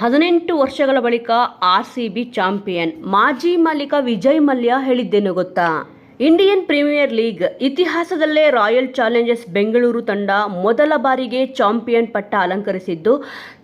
ಹದಿನೆಂಟು ವರ್ಷಗಳ ಬಳಿಕ ಆರ್ ಸಿ ಬಿ ಚಾಂಪಿಯನ್. ಮಾಜಿ ಮಾಲೀಕ ವಿಜಯ್ ಮಲ್ಯ ಹೇಳಿದ್ದೇನು ಗೊತ್ತಾ? ಇಂಡಿಯನ್ ಪ್ರೀಮಿಯರ್ ಲೀಗ್ ಇತಿಹಾಸದಲ್ಲೇ ರಾಯಲ್ ಚಾಲೆಂಜರ್ಸ್ ಬೆಂಗಳೂರು ತಂಡ ಮೊದಲ ಬಾರಿಗೆ ಚಾಂಪಿಯನ್ ಪಟ್ಟ ಅಲಂಕರಿಸಿದ್ದು,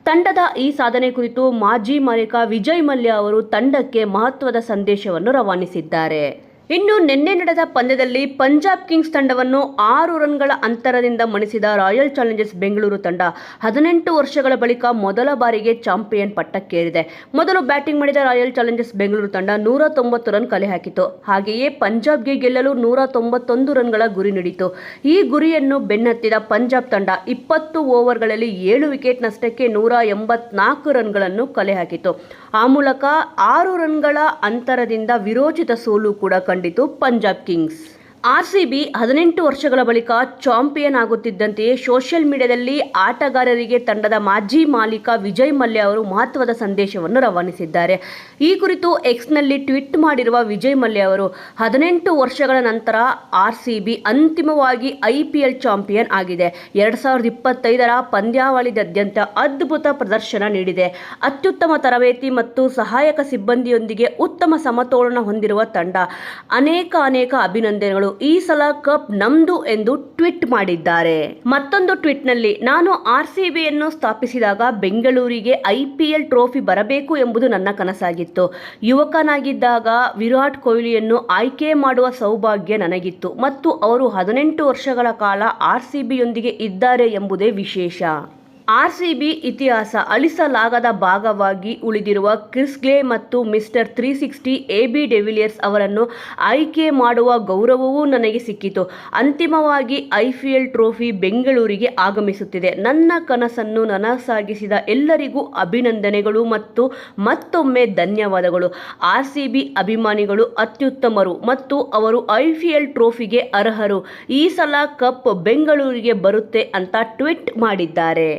ತಂಡದ ಈ ಸಾಧನೆ ಕುರಿತು ಮಾಜಿ ಮಾಲೀಕ ವಿಜಯ್ ಮಲ್ಯ ಅವರು ತಂಡಕ್ಕೆ ಮಹತ್ವದ ಸಂದೇಶವನ್ನು ರವಾನಿಸಿದ್ದಾರೆ. ಇನ್ನು ನಿನ್ನೆ ನಡೆದ ಪಂದ್ಯದಲ್ಲಿ ಪಂಜಾಬ್ ಕಿಂಗ್ಸ್ ತಂಡವನ್ನು ಆರು ರನ್ಗಳ ಅಂತರದಿಂದ ಮಣಿಸಿದ ರಾಯಲ್ ಚಾಲೆಂಜರ್ಸ್ ಬೆಂಗಳೂರು ತಂಡ ಹದಿನೆಂಟು ವರ್ಷಗಳ ಬಳಿಕ ಮೊದಲ ಬಾರಿಗೆ ಚಾಂಪಿಯನ್ ಪಟ್ಟಕ್ಕೇರಿದೆ. ಮೊದಲು ಬ್ಯಾಟಿಂಗ್ ಮಾಡಿದ ರಾಯಲ್ ಚಾಲೆಂಜರ್ಸ್ ಬೆಂಗಳೂರು ತಂಡ ನೂರ ತೊಂಬತ್ತು ರನ್ ಕಲೆ ಹಾಕಿತು ಹಾಗೆಯೇ ಪಂಜಾಬ್ಗೆ ಗೆಲ್ಲಲು ನೂರ ತೊಂಬತ್ತೊಂದು ರನ್ಗಳ ಗುರಿ ನೀಡಿತು ಈ ಗುರಿಯನ್ನು ಬೆನ್ನತ್ತಿದ ಪಂಜಾಬ್ ತಂಡ ಇಪ್ಪತ್ತು ಓವರ್ಗಳಲ್ಲಿ ಏಳು ವಿಕೆಟ್ ನಷ್ಟಕ್ಕೆ ನೂರ ಎಂಬತ್ನಾಲ್ಕು ರನ್ಗಳನ್ನು ಕಲೆ ಹಾಕಿತು ಆ ಮೂಲಕ ಆರು ರನ್ಗಳ ಅಂತರದಿಂದ ವಿರೋಚಿತ ಸೋಲು ಕೂಡ ಕಂಡಿತು Punjab Kings R C B ಹದಿನೆಂಟು ವರ್ಷಗಳ ಬಳಿಕ ಚಾಂಪಿಯನ್ ಆಗುತ್ತಿದ್ದಂತೆಯೇ ಸೋಷಿಯಲ್ ಮೀಡಿಯಾದಲ್ಲಿ ಆಟಗಾರರಿಗೆ ತಂಡದ ಮಾಜಿ ಮಾಲೀಕ ವಿಜಯ್ ಮಲ್ಯ ಅವರು ಮಹತ್ವದ ಸಂದೇಶವನ್ನು ರವಾನಿಸಿದ್ದಾರೆ. ಈ ಕುರಿತು ಎಕ್ಸ್ನಲ್ಲಿ ಟ್ವೀಟ್ ಮಾಡಿರುವ ವಿಜಯ್ ಮಲ್ಯ ಅವರು, ಹದಿನೆಂಟು ವರ್ಷಗಳ ನಂತರ ಆರ್ ಸಿ ಬಿ ಅಂತಿಮವಾಗಿ ಐ ಪಿ ಎಲ್ ಚಾಂಪಿಯನ್ ಆಗಿದೆ. ಎರಡು ಸಾವಿರದ ಇಪ್ಪತ್ತೈದರ ಪಂದ್ಯಾವಳಿದಾದ್ಯಂತ ಅದ್ಭುತ ಪ್ರದರ್ಶನ ನೀಡಿದೆ. ಅತ್ಯುತ್ತಮ ತರಬೇತಿ ಮತ್ತು ಸಹಾಯಕ ಸಿಬ್ಬಂದಿಯೊಂದಿಗೆ ಉತ್ತಮ ಸಮತೋಲನ ಹೊಂದಿರುವ ತಂಡ ಅನೇಕ ಅನೇಕ ಅಭಿನಂದನೆಗಳು ಈ ಸಲ ಕಪ್ ನಮ್ದು ಎಂದು ಟ್ವಿಟ್ ಮಾಡಿದ್ದಾರೆ. ಮತ್ತೊಂದು ಟ್ವಿಟ್ನಲ್ಲಿ, ನಾನು ಆರ್ ಸಿ ಬಿಯನ್ನು ಸ್ಥಾಪಿಸಿದಾಗ ಬೆಂಗಳೂರಿಗೆ ಐ ಪಿ ಎಲ್ ಟ್ರೋಫಿ ಬರಬೇಕು ಎಂಬುದು ನನ್ನ ಕನಸಾಗಿತ್ತು. ಯುವಕನಾಗಿದ್ದಾಗ ವಿರಾಟ್ ಕೊಹ್ಲಿಯನ್ನು ಆಯ್ಕೆ ಮಾಡುವ ಸೌಭಾಗ್ಯ ನನಗಿತ್ತು. ಮತ್ತು ಅವರು ಹದಿನೆಂಟು ವರ್ಷಗಳ ಕಾಲ ಆರ್ ಸಿ ಬಿಯೊಂದಿಗೆ ಇದ್ದಾರೆ ಎಂಬುದೇ ವಿಶೇಷ. ಆರ್ ಸಿ ಬಿ ಇತಿಹಾಸ ಅಳಿಸಲಾಗದ ಭಾಗವಾಗಿ ಉಳಿದಿರುವ ಕ್ರಿಸ್ ಗ್ಲೇ ಮತ್ತು mister three sixty A B de Villiers ಅವರನ್ನು ಆಯ್ಕೆ ಮಾಡುವ ಗೌರವವೂ ನನಗೆ ಸಿಕ್ಕಿತು. ಅಂತಿಮವಾಗಿ ಐ ಪಿ ಎಲ್ ಟ್ರೋಫಿ ಬೆಂಗಳೂರಿಗೆ ಆಗಮಿಸುತ್ತಿದೆ. ನನ್ನ ಕನಸನ್ನು ನನಸಾಗಿಸಿದ ಎಲ್ಲರಿಗೂ ಅಭಿನಂದನೆಗಳು ಮತ್ತು ಮತ್ತೊಮ್ಮೆ ಧನ್ಯವಾದಗಳು. ಆರ್ ಸಿ ಬಿ ಅಭಿಮಾನಿಗಳು ಅತ್ಯುತ್ತಮರು ಮತ್ತು ಅವರು ಐ ಪಿ ಎಲ್ ಟ್ರೋಫಿಗೆ ಅರ್ಹರು. ಈ ಸಲ ಕಪ್ ಬೆಂಗಳೂರಿಗೆ ಬರುತ್ತೆ ಅಂತ ಟ್ವಿಟ್ ಮಾಡಿದ್ದಾರೆ.